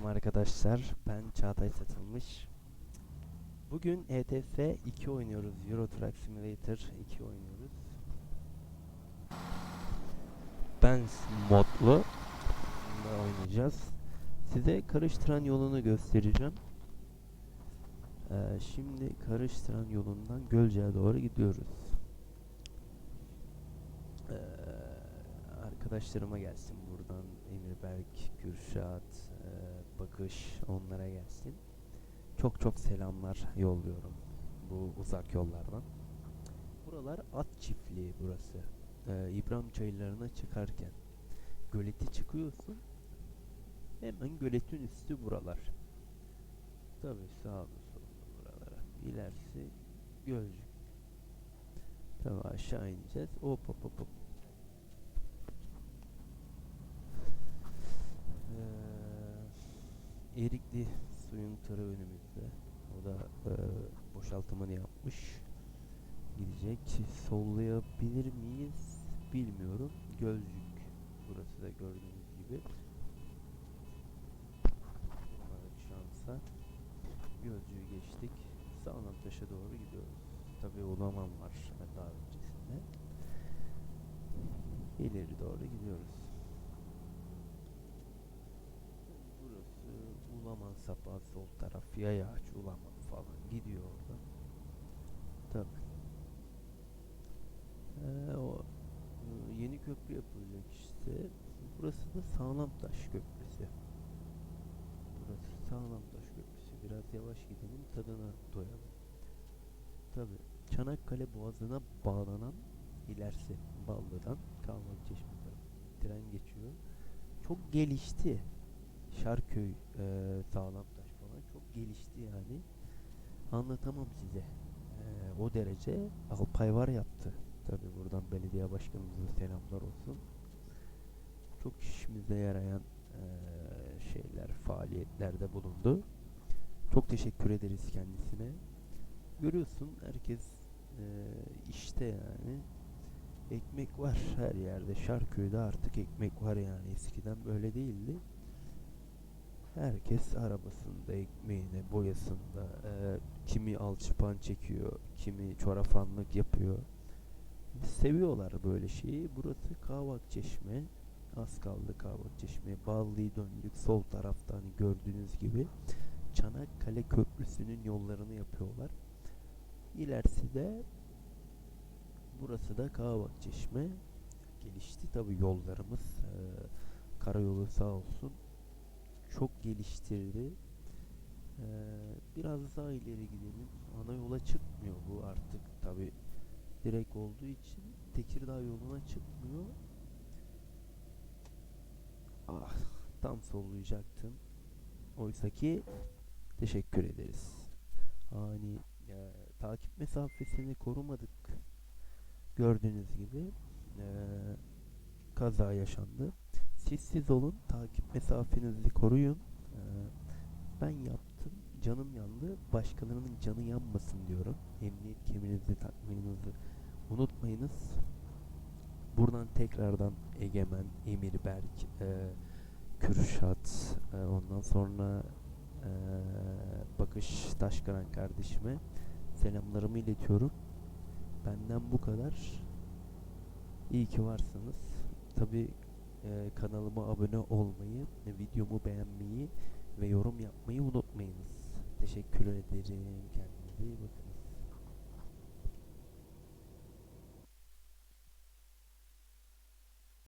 Selamünaleyküm arkadaşlar. Ben Çağatay Satılmış. Bugün ETS 2 oynuyoruz. Euro Truck Simulator 2 oynuyoruz. Ben modlu Bunda oynayacağız. Size karıştıran yolunu göstereceğim. Ee, şimdi karıştıran yolundan Gölce'ye doğru gidiyoruz. Ee, arkadaşlarıma gelsin buradan Emirberk, Kürşat, e, Bakış onlara gelsin. Çok çok selamlar yolluyorum bu uzak yollardan. Buralar at çiftliği burası. Ee, İbrahim çayırlarına çıkarken göleti çıkıyorsun. Hemen göletin üstü buralar. Tabii sağlı sollu buralara. İlerisi Gölcük. Tabii aşağı ineceğiz. Hop hop hop hop. Erikli suyun tırı önümüzde. O da e, boşaltımını yapmış. Gidecek. Sollayabilir miyiz? Bilmiyorum. Gölcük. Burası da gördüğünüz gibi. Umarım şansa. Gölcüğü geçtik. Sağlamtaş'a doğru gidiyoruz. Tabii Ulaman var daha öncesinde. İleri doğru gidiyoruz. Burası Sapa sol taraf Yayaç Ulaman falan gidiyor orada. Tabii. Ee, o e, yeni köprü yapılacak işte. Burası da Sağlamtaş Köprüsü. Burası Sağlamtaş Köprüsü. Biraz yavaş gidelim tadına doyalım. Tabii Çanakkale Boğazı'na bağlanan ilerisi Ballı'dan Kalmalıçeşme tarafı tren geçiyor. Çok gelişti. Şarköy, e, Sağlamtaş falan çok gelişti yani. Anlatamam size. E, o derece Alpay var yaptı. Tabi buradan belediye başkanımıza selamlar olsun. Çok işimize yarayan e, şeyler, faaliyetlerde bulundu. Çok teşekkür ederiz kendisine. Görüyorsun herkes e, işte yani. Ekmek var her yerde. Şarköy'de artık ekmek var yani. Eskiden böyle değildi. Herkes arabasında, ekmeğine, boyasında. e, kimi alçıpan çekiyor, kimi çorafanlık yapıyor. Seviyorlar böyle şeyi. Burası Kavak Çeşme. Az kaldı Kavak Çeşme. Ballı'yı döndük sol tarafta hani gördüğünüz gibi. Çanakkale Köprüsü'nün yollarını yapıyorlar. İlerisi de burası da Kavak Çeşme. Gelişti tabi yollarımız. Ee, karayolu sağ olsun. Çok geliştirdi. Ee, biraz daha ileri gidelim. Ana yola çıkmıyor bu artık tabi direkt olduğu için Tekirdağ yoluna çıkmıyor. Ah, tam sollayacaktım. Oysa ki teşekkür ederiz. Hani e, takip mesafesini korumadık. Gördüğünüz gibi e, kaza yaşandı. Siz siz olun, takip mesafenizi koruyun. E, ben yaptım, canım yandı. Başkalarının canı yanmasın diyorum. Emniyet kemerinizi takmayınızı unutmayınız. Buradan tekrardan Egemen, Emirberk, e, Kürşat, e, ondan sonra e, Bakış Taşkıran kardeşime selamlarımı iletiyorum. Benden bu kadar. İyi ki varsınız. Tabi e, kanalıma abone olmayı, videomu beğenmeyi ve yorum yapmayı unutmayınız. Teşekkür ederim. Kendinize iyi bakın.